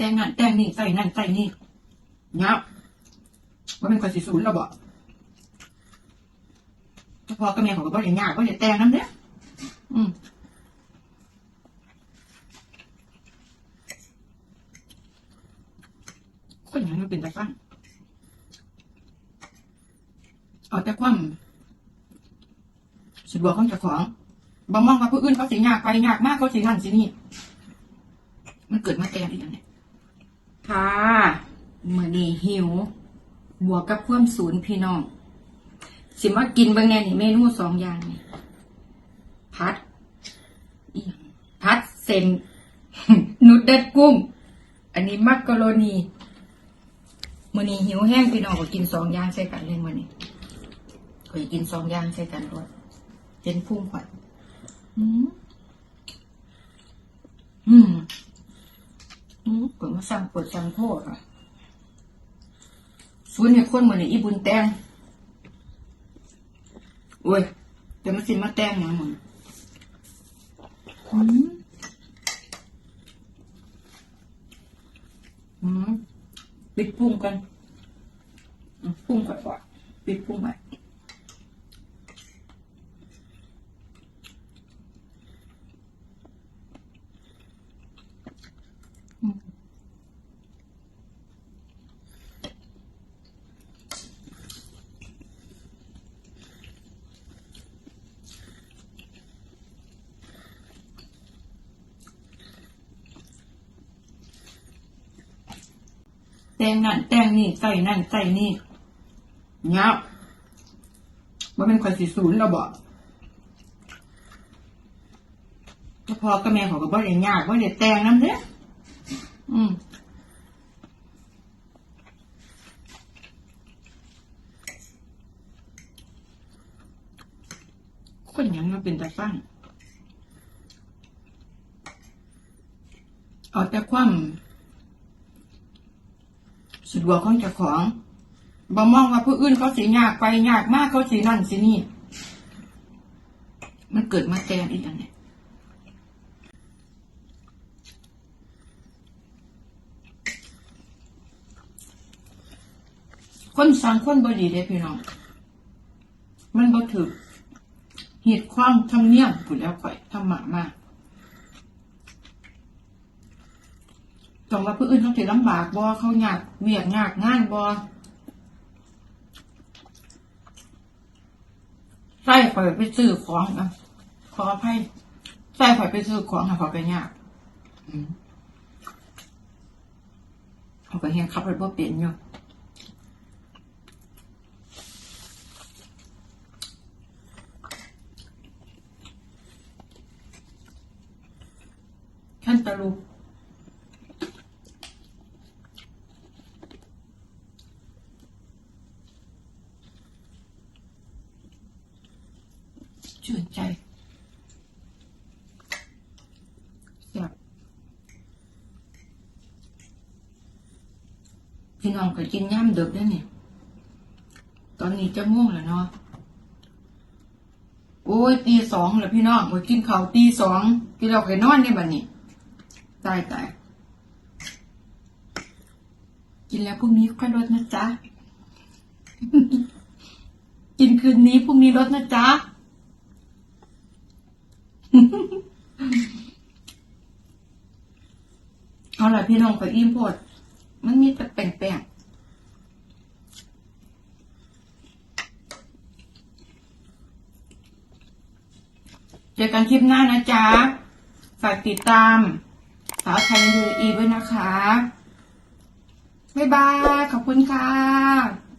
แต่งนั่นแต่งนี่ใส่นั่นใส่นี่เนาะว่าเป็นคนสิศูนย์เราบอกเฉพาะกับแม่ของก็บ่ได้ยากบ่ได้แต่งน้ำเด้ออืมคนอย่างนี้เป็นตาฟังเอาแต่ความสะดวกของเจ้าของบ่มองว่าผู้อื่นเขาสิยากไปยากมากเขาสินั่นสินี่ มันเกิดมาแต่งอีกอย่างเนี้ย ค่ะเมื่อนี้หิว บวกกับความศูนย์พี่น้อง สิมากินเบางแน่นี่เมนูสองอย่างนี่พัดพัดเซนนุดเด็ดกุ้ง อันนี้มักกะโรนีมื่อนี้หิวแห้งพี่น้องก็กินสองอย่างใส่กันเลยมื่อนี้เคยกินสองอย่างใส่กันด้วยเป็นพุ่งขวัญอืมอืมอืม เปิดมาสั่งเปิดสั่งโทษอะศูนให้คนเหมือนอีบุญแตงโอ้ยเดี๋ยวมาสิมาแตงหยังมึงอืมอืมปิดพุ่งกันพุงก่อนก่อนปิดพุ่งไว้ แต่งนั่นแต่งนี่ใส่นั่นใส่นี่เงี้ยว่าเป็นคนสิศูนย์เราบอกพาะกับแม่ของก็บ่ได้ยากบ่ได้แต่งน้ำเด้ออืมคนยังมาเป็นตาฟังเอาแต่ความ สะดวกของเจ้าของบ่มองว่าผู้อื่นเขาสิยากไปยากมากเขาสินั่นสินี่ มันเกิดมาแต่อีกอย่างเนี้ยคนสังคนบดีเด้พี่น้อง มันบ่ถือเหตุความทำเนียมผุแล้วข่อยทำหมามาก ต้องว่าผู้อื่นเขาถือลำบากบ่เขาหยากเวียกยากงานบ่ใส่ข่อยไปซื้อของอะขออภัยใส่ข่อยไปซื้อของค่ะขอไปยากเขาก็เห็นขับรถบ่เป็นอยู่ท่านตะลุ ชื่นใจอยากพี่น้องก็กินย่ำเดึกได้เนี่ยตอนนี้จะม่วงแล้วเนาะโอ้ยตีสองแล้วพี่น้องโอ้ยกินข้าวตีสองกินเราไปนอนได้บัดนี้ตายตายกินแล้วพรุ่งนี้ค่อยลดนะจ๊ะ กินคืนนี้พรุ่งนี้ลดนะจ๊ะ เอาล่ะพี่น้องไปอิ่มโพดมันมีแต่แป้งๆเจอกันคลิปหน้านะจ๊ะ ฝากติดตามสาวไทยยูอีด้วยนะคะ บ๊ายบาย ขอบคุณค่ะ